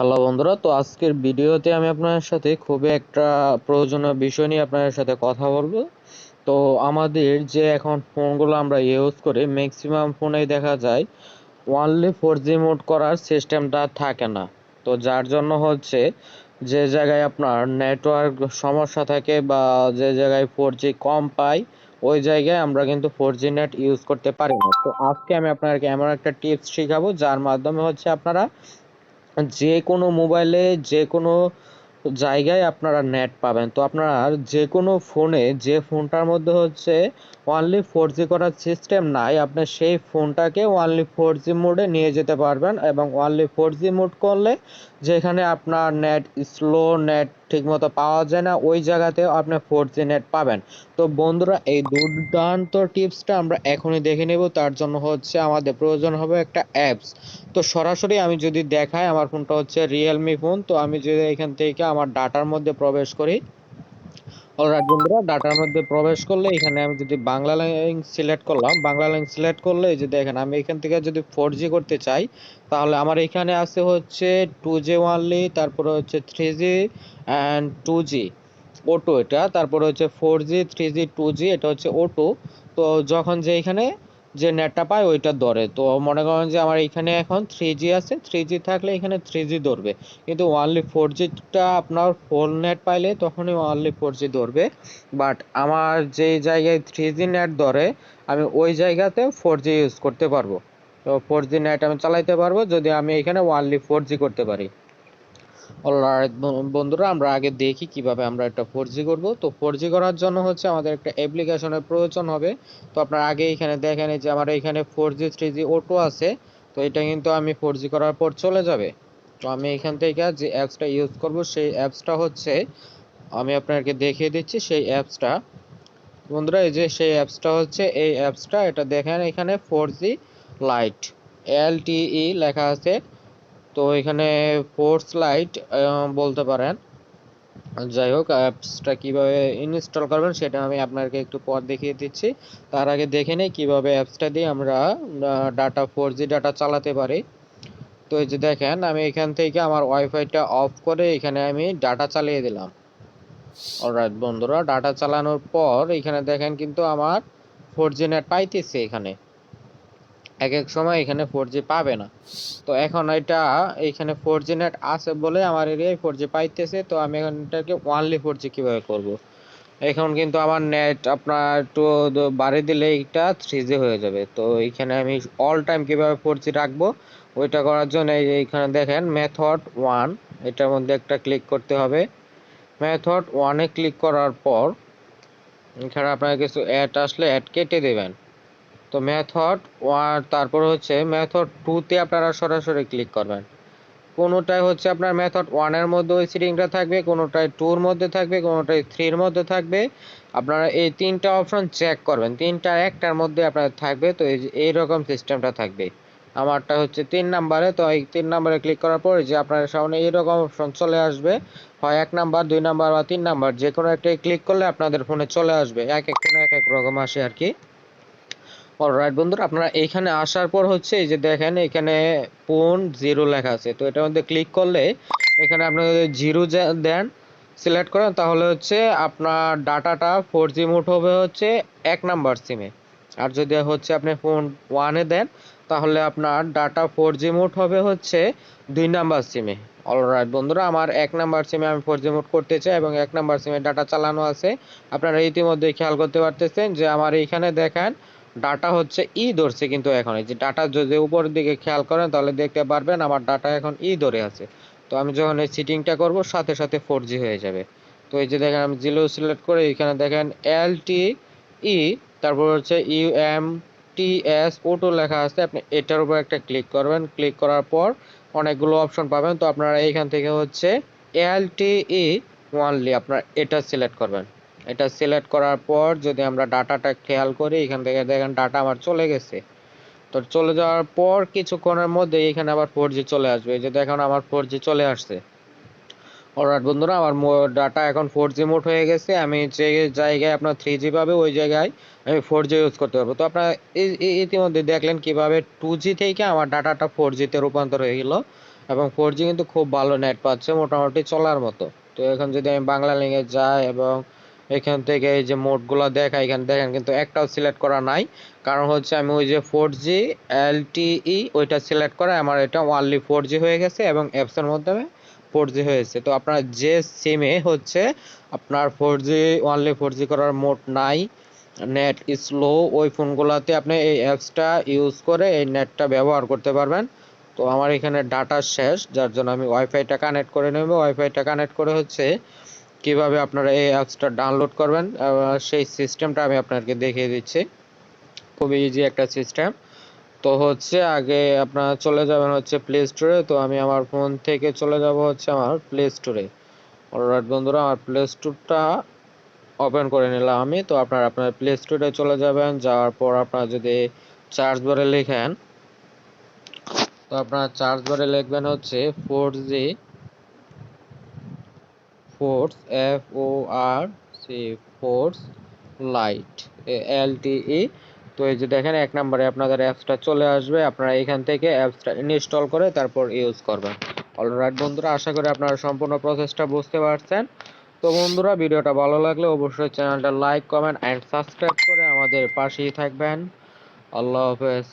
Hello বন্ধুরা, তো আজকের ভিডিওতে আমি আপনার সাথে খুবই একটা প্রয়োজনীয় বিষয় নিয়ে আপনাদের সাথে কথা বলব। তো আমাদের যে এখন ফোনগুলো আমরা ইউজ করি ম্যাক্সিমাম ফোনেই দেখা যায় ওয়ানলি ফোর জি মোড করার সিস্টেমটা থাকে না। তো যার জন্য হচ্ছে যে জায়গায় আপনার নেটওয়ার্ক সমস্যা থাকে বা যে জায়গায় ফোর জি কম পাই, ওই জায়গায় আমরা কিন্তু ফোর জি নেট ইউজ করতে পারি না। তো আজকে আমি আপনাদেরকে এমন একটা টিপস শেখাবো, যার মাধ্যমে হচ্ছে আপনারা যে কোনো মোবাইলে যে কোনো জায়গায় আপনারা নেট পাবেন। তো আপনারা যে কোনো ফোনে যে ফোনটার মধ্যে হচ্ছে অনলি ফোর জি করার সিস্টেম নাই, আপনি সেই ফোনটাকে ওয়ানলি ফোর জি মোডে নিয়ে যেতে পারবেন এবং ওয়ানলি ফোর জি মোড করলে যেখানে আপনার নেট স্লো নেট ঠিকমতো পাওয়া যায় না, ওই জায়গাতেও আপনি ফোর জি নেট পাবেন। তো বন্ধুরা, এই দুর্দান্ত টিপসটা আমরা এখনই দেখে নেব, তার জন্য হচ্ছে আমাদের প্রয়োজন হবে একটা অ্যাপস তো সরাসরি আমি যদি দেখাই, আমার ফোনটা হচ্ছে রিয়েলমি ফোন তো আমি যদি এখান থেকে আমার ডাটার মধ্যে প্রবেশ করি অলরাইট বন্ধুরা, ডাটার মধ্যে প্রবেশ করলে এখানে আমি যদি বাংলা ল্যাঙ্গুয়েজ সিলেক্ট করলাম, বাংলা ল্যাঙ্গুয়েজ সিলেক্ট করলে যে দেখেন, আমি এখান থেকে যদি ফোর জি করতে চাই, তাহলে আমার এখানে আছে হচ্ছে টু জি ওয়ানলি তারপরে হচ্ছে three G and two G auto এটা, তারপরে হচ্ছে four G three G two G এটা হচ্ছে ওটো তো যখন যে এখানে যে নেটটা পায় ওইটা ধরে। তো মনে করেন যে আমার এখানে এখন থ্রি জি আছে থ্রি জি থাকলে এখানে থ্রি জি ধরবে। কিন্তু ওয়ানলি ফোর জিটা আপনার ফুল নেট পাইলে তখনই ওয়ানলি ফোর জি ধরবে। বাট আমার যে জায়গায় থ্রি জি নেট ধরে, আমি ওই জায়গাতে ফোর জি ইউজ করতে পারব। তো ফোর জি নেট আমি চালাইতে পারব যদি আমি এখানে ওয়ানলি ফোর জি করতে পারি। অলরাইট বন্ধুরা, আমরা আগে দেখি কীভাবে আমরা একটা ফোর জি করব। তো ফোর জি করার জন্য হচ্ছে আমাদের একটা অ্যাপ্লিকেশনের প্রয়োজন হবে। তো আপনার আগে এখানে দেখেন যে আমার এখানে four G three G auto আছে। তো এটা কিন্তু আমি ফোর জি করার পর চলে যাবে। তো আমি এখান থেকে যে অ্যাপসটা ইউজ করব, সেই অ্যাপসটা হচ্ছে, আমি আপনাকে দেখিয়ে দিচ্ছি সেই অ্যাপসটা। বন্ধুরা, এই যে সেই অ্যাপসটা হচ্ছে, এই অ্যাপসটা, এটা দেখেন এখানে ফোর জি লাইট এল ই লেখা আছে। তো এখানে ফোর্স লাইট বলতে পারেন। যাই হোক অ্যাপসটা কীভাবে ইনস্টল করবেন সেটা আমি আপনাকে একটু পর দেখিয়ে দিচ্ছি। তার আগে দেখে নিই কীভাবে অ্যাপসটা দিয়ে আমরা ডাটা ফোর জি ডাটা চালাতে পারি। তো এই যে দেখেন, আমি এখান থেকে আমার ওয়াইফাইটা অফ করে এখানে আমি ডাটা চালিয়ে দিলাম। অলরাইট বন্ধুরা ডাটা চালানোর পর এখানে দেখেন কিন্তু আমার ফোর জি নেট পাইতেছে এখানে। এক এক সময় এখানে ফোর জি পাবে না। তো এখন এটা এখানে ফোর জি নেট আছে বলে আমার এরিয়ায় ফোর জি পাইতেছে, তো আমি এখন এটাকে ওয়ানলি ফোর জি কীভাবে করব? এখন কিন্তু আমার নেট আপনার একটু বাড়িয়ে দিলে এটা থ্রি জি হয়ে যাবে। তো এইখানে আমি অল টাইম কীভাবে ফোর জি রাখব, ওইটা করার জন্য এইখানে দেখেন মেথড ওয়ান এটার মধ্যে একটা ক্লিক করতে হবে। মেথড ওয়ানে ক্লিক করার পর, এখানে আপনার কিছু অ্যাড আসলে অ্যাড কেটে দেবেন। তো মেথড তারপর হচ্ছে মেথড টুতে আপনারা সরাসরি ক্লিক করবেন। কোনোটাই হচ্ছে আপনার মেথড ওয়ানের মধ্যে ওই সিটিংটা থাকবে, কোনোটাই টুর মধ্যে থাকবে, কোনোটাই থ্রির মধ্যে থাকবে। আপনারা এই তিনটা অপশন চেক করবেন। তিনটা একটার মধ্যে আপনার থাকবে, তো এই এইরকম সিস্টেমটা থাকবে। আমারটা হচ্ছে তিন নাম্বারে, তো এই তিন নাম্বারে ক্লিক করার পর যে আপনার সামনে এইরকম অপশন চলে আসবে, হয় এক নাম্বার, দুই নাম্বার বা তিন নাম্বার যে কোনো একটাই ক্লিক করলে আপনাদের ফোনে চলে আসবে। এক এক এক এক রকম আসে আর কি। অলরাইট বন্ধুরা, আপনারা এইখানে আসার পর হচ্ছে এই যে দেখেন, এখানে পোন জিরো লেখা আছে। তো এটার মধ্যে ক্লিক করলে এখানে আপনারা জিরো দেন সিলেক্ট করেন, তাহলে হচ্ছে আপনার ডাটাটা ফোর জি মোড হবে হচ্ছে এক নাম্বার সিমে আর যদি হচ্ছে আপনি ফোন ওয়ানে দেন, তাহলে আপনার ডাটা ফোর জি মোড হবে হচ্ছে দুই নাম্বার সিমে অলরাইট বন্ধুরা, আমার এক নাম্বার সিমে আমি ফোর জি মোড করতে চাই এবং এক নাম্বার সিমে ডাটা চালানো আছে। আপনারা ইতিমধ্যে খেয়াল করতে পারতেছেন যে আমার এইখানে দেখেন ডাটা হচ্ছে ই ধরছে কিন্তু এখন। এই যে ডাটা যদি উপরের দিকে খেয়াল করেন, তাহলে দেখতে পারবেন আমার ডাটা এখন ই ধরে আছে। তো আমি যখন এই সিটিংটা করব, সাথে সাথে ফোর জি হয়ে যাবে। তো এই যে দেখেন, আমি জিলো সিলেক্ট করে এখানে দেখেন এল টি ই তারপর হচ্ছে U M T S auto লেখা আছে। আপনি এটার উপর একটা ক্লিক করবেন। ক্লিক করার পর অনেকগুলো অপশন পাবেন। তো আপনারা এইখান থেকে হচ্ছে এল টি ই ওয়ানলি আপনার এটা সিলেক্ট করবেন। এটা সিলেক্ট করার পর যদি আমরা ডাটাটা খেয়াল করি, এখান থেকে দেখেন ডাটা আমার চলে গেছে। তো চলে যাওয়ার পর কিছুক্ষণের মধ্যে এখানে আবার ফোর চলে আসবে। এই যে দেখুন আমার ফোর চলে আসছে। অলরাইট বন্ধুরা, আমার ডাটা এখন ফোর জি মোড হয়ে গেছে। আমি যে জায়গায় আপনার থ্রি জি পাবে, ওই জায়গায় আমি ফোর জি ইউজ করতে পারব। তো আপনারা ইতিমধ্যে দেখলেন কীভাবে টু জি থেকে আমার ডাটাটা ফোর জিতে রূপান্তর হয়ে গেল। এবং ফোর জি কিন্তু খুব ভালো নেট পাচ্ছে, মোটামুটি চলার মতো। তো এখন যদি আমি বাংলা লিঙ্কে যাই এবং এখান থেকে এই যে মোডগুলো দেখা এখানে দেখেন কিন্তু একটাও সিলেক্ট করা নাই। কারণ হচ্ছে আমি ওই যে ফোর জি এলটিই ওইটা সিলেক্ট করে আমার এটা ওয়ানলি ফোর জি হয়ে গেছে এবং অ্যাপসের মাধ্যমে ফোর জি হয়েছে। তো আপনার যে সিমে হচ্ছে আপনার four G only four G করার মোড নাই নেট স্লো ওই ফোনগুলোতে আপনি এই অ্যাপসটা ইউজ করে এই নেটটা ব্যবহার করতে পারবেন। তো আমার এখানে ডাটা শেষ, যার জন্য আমি ওয়াইফাইটা কানেক্ট করে নেব। ওয়াইফাইটা কানেক্ট করে হচ্ছে কীভাবে আপনারা এই অ্যাপসটা ডাউনলোড করবেন সেই সিস্টেমটা আমি আপনাকে দেখিয়ে দিচ্ছি। খুবই ইজি একটা সিস্টেম তো হচ্ছে আগে আপনারা চলে যাবেন হচ্ছে প্লে স্টোরে তো আমি আমার ফোন থেকে চলে যাব হচ্ছে আমার প্লে স্টোরে অলরাইট বন্ধুরা, আমার প্লে স্টোরটা ওপেন করে নিলাম আমি। তো আপনারা আপনার প্লে স্টোরে চলে যাবেন। যাওয়ার পর আপনারা যদি চার্জ বারে লেখেন, তো আপনারা চার্জ বারে লিখবেন হচ্ছে four G force F O R C force light L T E তো এই যে দেখেন, এক নম্বরে আপনাদের অ্যাপসটা চলে আসবে। আপনারা এখান থেকে অ্যাপসটা ইনস্টল করে তারপর ইউজ করবেন। অলরাইট বন্ধুরা, আশা করি আপনারা সম্পূর্ণ প্রসেসটা বুঝতে পারছেন। তো বন্ধুরা, ভিডিওটা ভালো লাগলে অবশ্যই চ্যানেলটা লাইক কমেন্ট অ্যান্ড সাবস্ক্রাইব করে আমাদের পাশেই থাকবেন। আল্লাহ হাফেজ।